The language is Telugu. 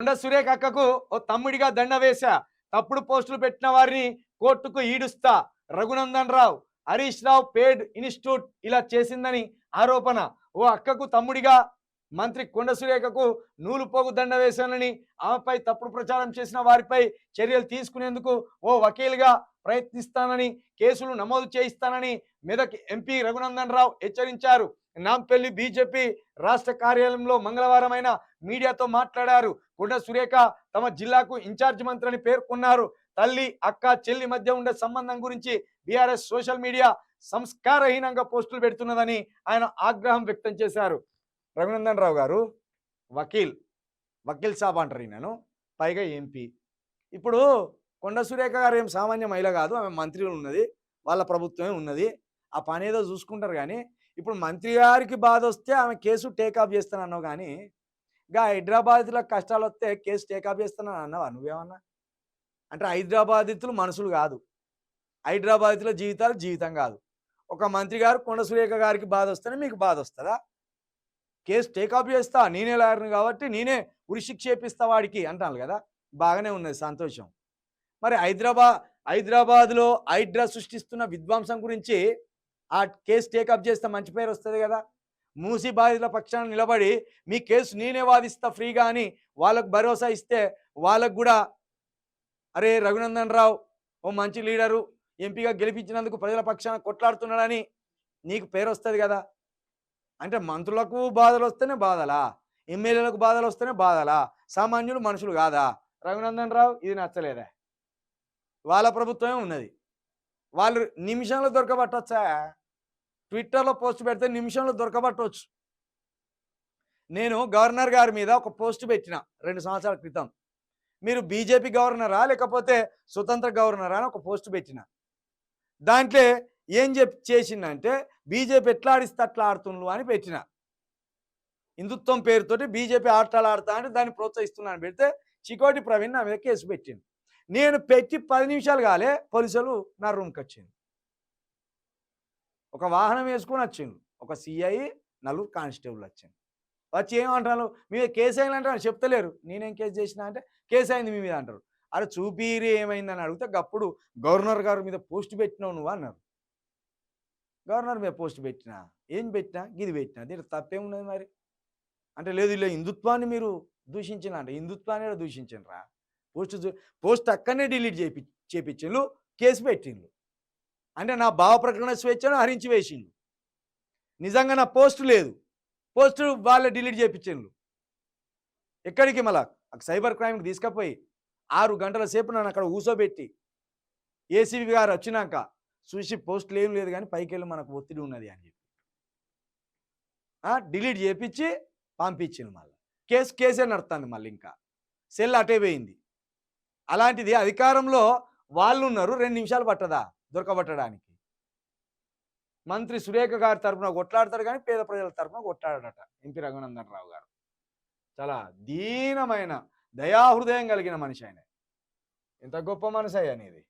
కొండ సురేఖ అక్కకు ఓ తమ్ముడిగా దండ వేశా. తప్పుడు పోస్టులు పెట్టిన వారిని కోర్టుకు ఈడుస్తా. రఘునందన్ రావు హరీష్ రావు పేడ్ ఇన్స్టిట్యూట్ ఇలా చేసిందని ఆరోపణ. ఓ అక్కకు తమ్ముడిగా మంత్రి కొండ సురేఖకు నూలు పోగు దండ వేశానని ఆమెపై తప్పుడు ప్రచారం చేసిన వారిపై చర్యలు తీసుకునేందుకు ఓ వకీలుగా ప్రయత్నిస్తానని కేసులు నమోదు చేయిస్తానని మెదక్ ఎంపీ రఘునందన్ రావు హెచ్చరించారు. నాంపల్లి బీజేపీ రాష్ట్ర కార్యాలయంలో మంగళవారం ఆయన మీడియాతో మాట్లాడారు. కొండ సురేఖ తమ జిల్లాకు ఇన్ఛార్జ్ మంత్రి అని పేర్కొన్నారు. తల్లి అక్క చెల్లి మధ్య ఉండే సంబంధం గురించి బీఆర్ఎస్ సోషల్ మీడియా సంస్కారహీనంగా పోస్టులు పెడుతున్నదని ఆయన ఆగ్రహం వ్యక్తం చేశారు. రఘునందన్ రావు గారు వకీల్ వకీల్ సాబ్ అంటారు నేను పైగా ఎంపీ. ఇప్పుడు కొండ సురేఖ గారు ఏం సామాన్య మహిళ కాదు ఆమె మంత్రి ఉన్నది వాళ్ళ ప్రభుత్వమే ఉన్నది. ఆ పని ఏదో చూసుకుంటారు కానీ ఇప్పుడు మంత్రి గారికి బాధ వస్తే ఆమె కేసు టేకప్ చేస్తానన్నావు కానీ ఇంకా హైదరాబాద్లో కష్టాలు వస్తే కేసు టేకాఫ్ చేస్తానని అన్నావా నువ్వేమన్నా? అంటే హైదరాబాదితులు మనుషులు కాదు. హైదరాబాద్లో జీవితాలు జీవితం కాదు. ఒక మంత్రి గారు కొండ సురేఖ గారికి బాధ వస్తేనే మీకు బాధ వస్తుందా? కేసు టేకాఫ్ చేస్తా నేనే లాయర్ను కాబట్టి నేనే ఉరిశిక్ష చేపిస్తా వాడికి అంటాను కదా. బాగానే ఉన్నది సంతోషం. మరి హైదరాబాద్ హైదరాబాద్లో హైడ్రా సృష్టిస్తున్న విధ్వంసం గురించి ఆ కేసు టేకప్ చేస్తే మంచి పేరు వస్తుంది కదా. మూసి బాధితుల పక్షాన నిలబడి మీ కేసు నేనే వాదిస్తా ఫ్రీగా అని వాళ్ళకు భరోసా ఇస్తే వాళ్ళకు కూడా అరే రఘునందన్ రావు ఓ మంచి లీడరు ఎంపీగా గెలిపించినందుకు ప్రజల పక్షాన కొట్లాడుతున్నాడని నీకు పేరు వస్తుంది కదా. అంటే మంత్రులకు బాధలు వస్తేనే బాధలా ఎమ్మెల్యేలకు బాధలు వస్తేనే బాధలా సామాన్యులు మనుషులు కాదా? రఘునందన్ రావు ఇది నచ్చలేదా? వాళ్ళ ప్రభుత్వమే ఉన్నది. వాళ్ళు నిమిషంలో దొరకబట్టచ్చా? ట్విట్టర్లో పోస్ట్ పెడితే నిమిషంలో దొరకబట్టవచ్చు నేను గవర్నర్ గారి మీద ఒక పోస్ట్ పెట్టిన రెండు సంవత్సరాల క్రితం. మీరు బీజేపీ గవర్నరా లేకపోతే స్వతంత్ర గవర్నరా అని ఒక పోస్ట్ పెట్టిన. దాంట్లో ఏం చెప్ చేసిందంటే బీజేపీ ఎట్లా ఆడిస్తే అట్లా ఆడుతుండ్రు అని పెట్టిన. హిందుత్వం పేరుతోటి బీజేపీ ఆటలు ఆడతా అంటే దాన్ని ప్రోత్సహిస్తున్నాను పెడితే చికోటి ప్రవీణ్ నా మీద కేసు పెట్టింది నేను పెట్టి పది నిమిషాలు కాలే పోలీసులు నా రూమ్కి వచ్చింది ఒక వాహనం వేసుకొని వచ్చిండు. ఒక సిఐ నలుగురు కానిస్టేబుల్ వచ్చింది వచ్చి ఏమంటున్నారు మీ మీద కేసు అయింది అంటారు చెప్తలేరు. నేనేం కేసు చేసిన అంటే కేసు అయింది మీ మీద అంటారు. అరే చూపిరి ఏమైందని అడిగితే గప్పుడు గవర్నర్ గారి మీద పోస్ట్ పెట్టినావు నువ్వు అన్నారు. గవర్నర్ మీద పోస్ట్ పెట్టినా? ఏం పెట్టినా? ఇది పెట్టినా? దీంట్లో తప్పేమున్నది మరి? అంటే లేదు ఇలా హిందుత్వాన్ని మీరు దూషించిన అంటే హిందుత్వాన్ని కూడా రా పోస్ట్ పోస్ట్ అక్కడనే డిలీట్ చేపి చేపించిండ్రు కేసు పెట్టిండ్రు. అంటే నా భావ ప్రకటన స్వేచ్ఛను హరించి వేసిండు. నిజంగా నా పోస్ట్ లేదు. పోస్ట్ వాళ్ళే డిలీట్ చేయించిండ్రు ఎక్కడికి మళ్ళా? సైబర్ క్రైమ్కి తీసుకపోయి ఆరు గంటల సేపు నన్ను అక్కడ ఊసోబెట్టి ఏసీబీ గారు వచ్చినాక చూసి పోస్టులు ఏం లేదు కానీ పైకి వెళ్ళి మనకు ఒత్తిడి ఉన్నది అని చెప్పి. డిలీట్ చేపించి పంపించింది మళ్ళీ. కేసు కేసే నడుతుంది మళ్ళీ ఇంకా. సెల్ అటే పోయింది. అలాంటిది అధికారంలో వాళ్ళు ఉన్నారు రెండు నిమిషాలు పట్టదా? దొరకబట్టడానికి. మంత్రి సురేఖ గారి తరపున కొట్లాడతాడు కానీ పేద ప్రజల తరపున కొట్లాడట ఎంపీ రఘునందన్ రావు గారు. చాలా దీనమైన దయాహృదయం కలిగిన మనిషి ఆయన. ఎంత గొప్ప మనసు అయ్యా అనేది